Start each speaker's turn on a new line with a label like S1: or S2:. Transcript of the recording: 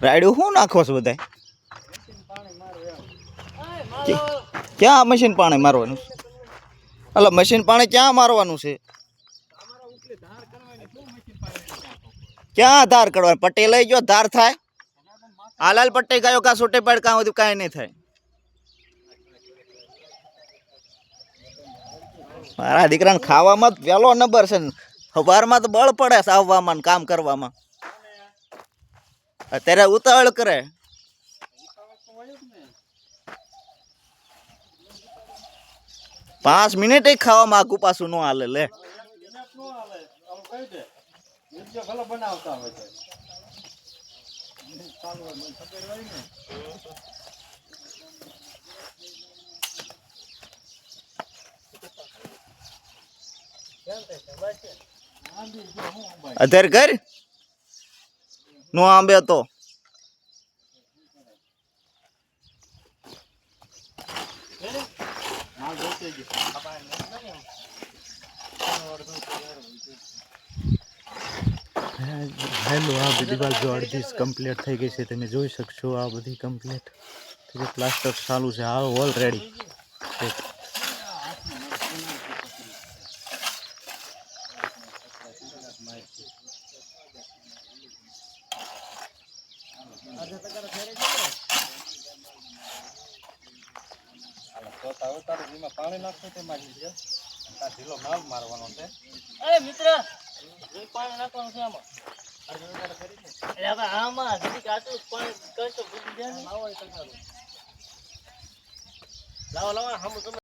S1: રાયડું શું નાખો છો બધા ક્યાં મશીન પાણી મારવાનું એટલે મશીન પાણી ક્યાં મારવાનું છે? ક્યાં ધાર કરવાનું? પટેલ લઈ ગયો, ધાર થાય? હાલાલ પટ્ટી ગયો, કાં છૂટી પાડ, કાં બધું કાંઈ નહીં થાય. મારા દીકરાને ખાવામાં જ પહેલો નંબર છે સવારમાં તો બળ પડે સાવવામાં કામ કરવામાં. અત્યારે ઉતાવળ કરે. પાંચ મિનિટ ખાવામાં આગુ પાછું ન હાલે, લે. અત્યારે કર નો આંબે તો હેલો, આ બધી બાજુ અડધી કમ્પ્લીટ થઈ ગઈ છે. તમે જોઈ શકશો આ બધી કમ્પ્લીટ પ્લાસ્ટર ચાલુ છે, આ ઓલરેડી
S2: અરે મિત્ર પાણી નાખવાનું છે આમાં એટલે હવે આમાં જરીક આટલું જ પાણી કરશો ભૂલી જાય. લાવો લાવો, હમ